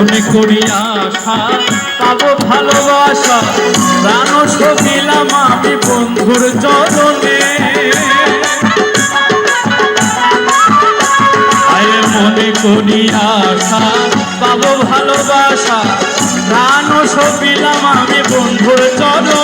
মনে করি আশা, পাবো ভালোবাসা। প্রাণ সবিলাম আমি বন্ধুর চরণে। মনে করি আশা, পাবো ভালোবাসা। প্রাণ সবিলাম আমি বন্ধুর চরণে।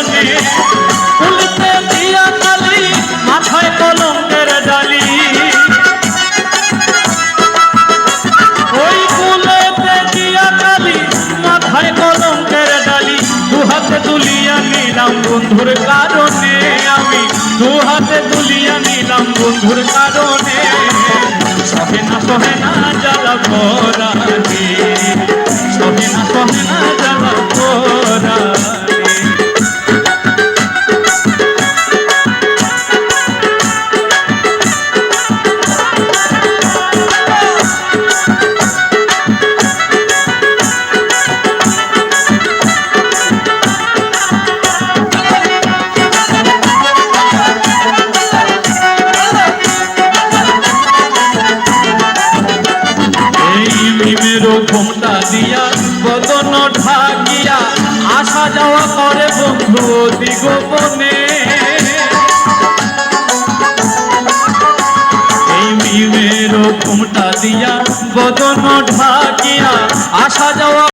তুলিয়া নিলাম বন্ধুর কারণে, আমি দু হাতে তুলিয়া নিলাম বন্ধুর কারণে। সহে না সহে পরাগে মিমেরও ঘোমটা দিয়া বদন ঢাকিয়া, আসা যাওয়া করে বন্ধু দিগোপনে দিয়া বদন ঢাকিয়া, আসা যাওয়া